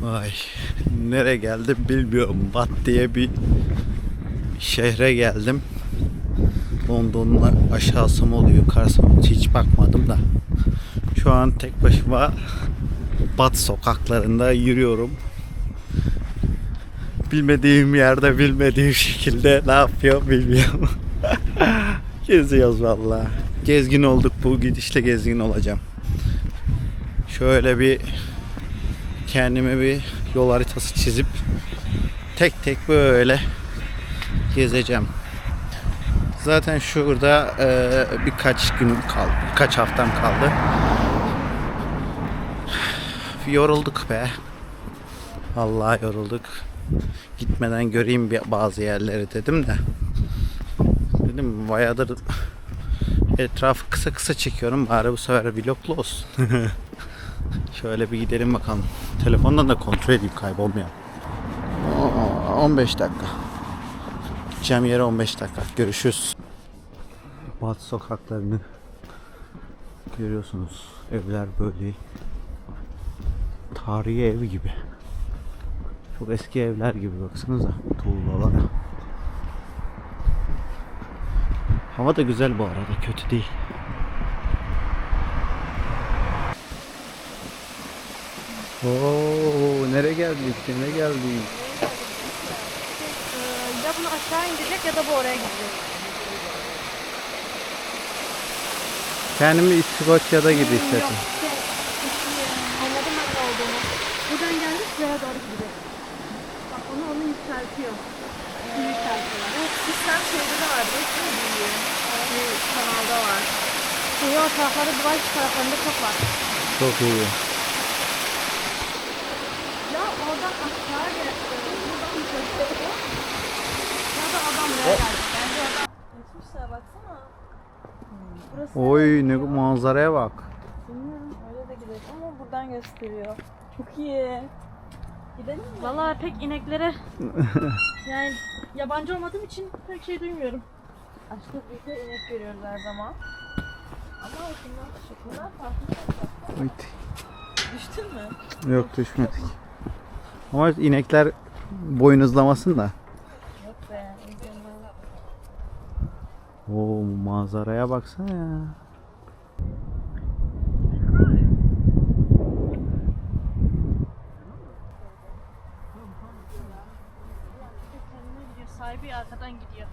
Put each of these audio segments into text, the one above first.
Vay nereye geldim bilmiyorum. Bat diye bir şehre geldim. London'un aşağısı mı oluyor yukarısı mı hiç bakmadım da. Şu an tek başıma Bat sokaklarında yürüyorum. Bilmediğim yerde bilmediğim şekilde ne yapıyor bilmiyorum. Geziyoruz valla. Gezgin olduk bu gidişle gezgin olacağım. Şöyle bir kendime bir yol haritası çizip tek tek böyle gezeceğim. Zaten şurada e, birkaç gün kaldı, birkaç haftam kaldı. Yorulduk be. Vallahi yorulduk. Gitmeden göreyim bir bazı yerleri dedim de. Dedim bayağıdır etrafı kısa kısa çekiyorum. Bari bu sefer vloglu olsun. Şöyle bir gidelim bakalım. Telefondan da kontrol edeyim kaybolmayalım. Aa, 15 dakika. Gideceğim yere 15 dakika. Görüşürüz. Bat sokaklarını görüyorsunuz. Evler böyle tarihi ev gibi. Çok eski evler gibi baksanıza. Tuğlalar. Hava da güzel bu arada. Kötü değil. Oo, nereye geldik? Nereye geldik? Ee, ya bunu aşağı indirecek ya da bu oraya gidecek. Kendimi İskoçya'da gibi hissettim. Yok, şey, şey, anladım ben ne olduğunu. Buradan geldik şuraya doğru gidecek. Bak onu onu yükseltiyor. Bir yükseltiyorlar. Bu sistem şeyde de var değil mi? Bir kanalda var. Şeyi o taraflarda duvar taraflarında çok var. Çok iyi. Ya oradan aşağı gerek. Buradan yukarı. Ya da adam buraya geldi. Bence adam Geçmişler baksana. Burası Oy ne manzaraya bak. Bilmiyorum öyle de gidelim ama buradan gösteriyor. Çok iyi. Gidelim mi? Valla pek ineklere yani yabancı olmadığım için pek şey duymuyorum. Aşkı de inek görüyoruz her zaman. Ama şunlar, şunlar farklı. Düştün mü? Yok düşmedik. Ama inekler boynuzlamasın da. Yok be. Oo manzaraya baksana ya. Sahibi arkadan gidiyor.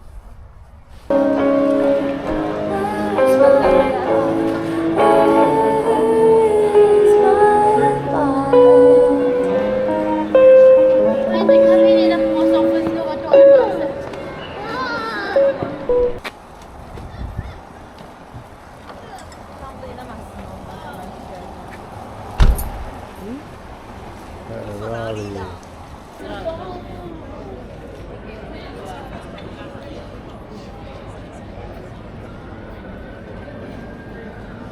Şöyle.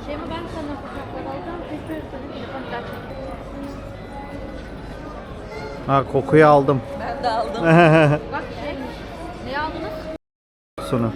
Şeyma ben sana fotoğraflar alacağım. Tekrar senin telefon. Ha kokuyu aldım. Ben de aldım. Bak şey. Ne aldınız? Sonu.